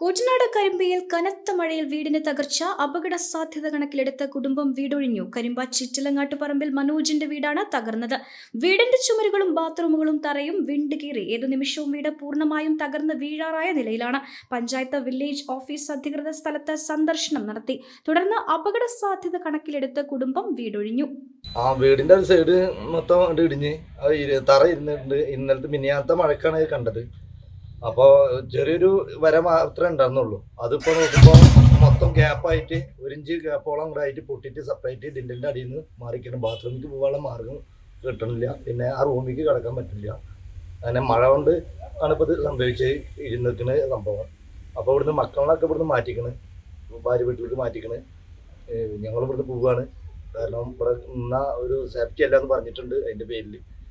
കൂറ്റനാട് കരിമ്പയിൽ കനത്ത മഴയിൽ വീടിന് തകർച്ച അപകട സാധ്യത കണക്കിലെടുത്ത് കുടുംബം വീടൊഴിഞ്ഞു. കരിമ്പ ചിറ്റലങ്ങാട്ട് പറമ്പിൽ മനോജിന്റെ വീടാണ് തകർന്നത്. വീടിന്റെ ചുമരുകളും ബാത്റൂമുകളും തറയും വിണ്ട് കീറി. ഏതു നിമിഷവും വീട് പൂർണമായും തകർന്ന് വീഴാറായ നിലയിലാണ് പഞ്ചായത്ത് വില്ലേജ് ഓഫീസ് അധികൃതർ സ്ഥലത്ത് സന്ദർശനം നടത്തി. തുടർന്ന് അപകട സാധ്യത കണക്കിലെടുത്ത് കുടുംബം വീടൊഴിഞ്ഞു. ആ വീടിന്റെ ഒരു സൈഡ് മൊത്തം ഇടിഞ്ഞ്. തറ ഇന്നലത്തെ മിനിയാത്ത മഴക്കാണ് കണ്ടത്. അപ്പോൾ ചെറിയൊരു വര മാത്രമേ ഉണ്ടായിരുന്നുള്ളൂ. അതിപ്പോൾ നോക്കുമ്പോൾ മൊത്തം ഗ്യാപ്പായിട്ട് ഒരു ഇഞ്ച് ഗ്യാപ്പോളം കൂടെ ആയിട്ട് പൊട്ടിയിട്ട് സെപ്പറേറ്റ് ഡിന്റിന്റെ അടിയിൽ നിന്ന് മാറിക്കണം ബാത്റൂമിലേക്ക് പോകാനുള്ള മാർഗം കിട്ടണില്ല. പിന്നെ ആ റൂമിലേക്ക് കിടക്കാൻ പറ്റില്ല. അങ്ങനെ മഴ കൊണ്ട് ആണ് ഇപ്പോൾ ഇത് സംഭവിച്ച് ഇരുന്നിരിക്കുന്ന സംഭവം. അപ്പോൾ ഇവിടുന്ന് മക്കളൊക്കെ ഇവിടുന്ന് മാറ്റിക്കണ്. ഭാര്യ വീട്ടിലേക്ക് മാറ്റിക്കണ്. ഞങ്ങൾ ഇവിടുന്ന് പോവുകയാണ് കാരണം ഇവിടെ നിന്ന ഒരു സേഫ്റ്റി അല്ല എന്ന് പറഞ്ഞിട്ടുണ്ട് അതിന്റെ പേരിൽ